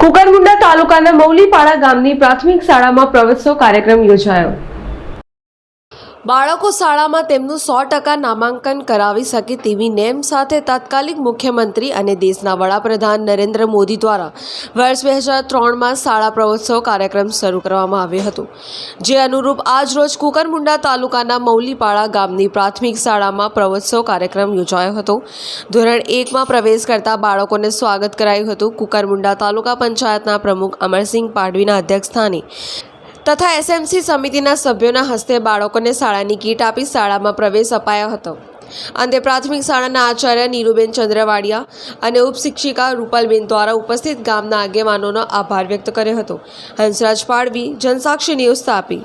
કુકરમુંડા તાલુકાના મૌલીપાડા ગામની પ્રાથમિક શાળામાં પ્રવેશો કાર્યક્રમ યોજાયો. બાળકો શાળામાં તેમનું સો ટકા નામાંકન કરાવી શકે તેવી નેમ સાથે તાત્કાલિક મુખ્યમંત્રી અને દેશના વડાપ્રધાન નરેન્દ્ર મોદી દ્વારા વર્ષ બે હજાર ત્રણમાં શાળા પ્રવોત્સવ કાર્યક્રમ શરૂ કરવામાં આવ્યો હતો. જે અનુરૂપ આજરોજ કુકરમુંડા તાલુકાના મૌલીપાડા ગામની પ્રાથમિક શાળામાં પ્રવોત્સવ કાર્યક્રમ યોજાયો હતો. ધોરણ એકમાં પ્રવેશ કરતા બાળકોને સ્વાગત કરાયું હતું. કુકરમુંડા તાલુકા પંચાયતના પ્રમુખ અમરસિંહ પાડવીના અધ્યક્ષસ્થાને તથા એસએમસી સમિતિના સભ્યોના હસ્તે બાળકોને શાળાની કીટ આપી શાળામાં પ્રવેશ અપાયો હતો. અંતે પ્રાથમિક શાળાના આચાર્ય નીરુબેન ચંદ્રવાડિયા અને ઉપશિક્ષિકા રૂપલબેન દ્વારા ઉપસ્થિત ગામના આગેવાનોનો આભાર વ્યક્ત કર્યો હતો. હંસરાજ પાડવી, જનસાક્ષી ન્યૂઝ તાપી.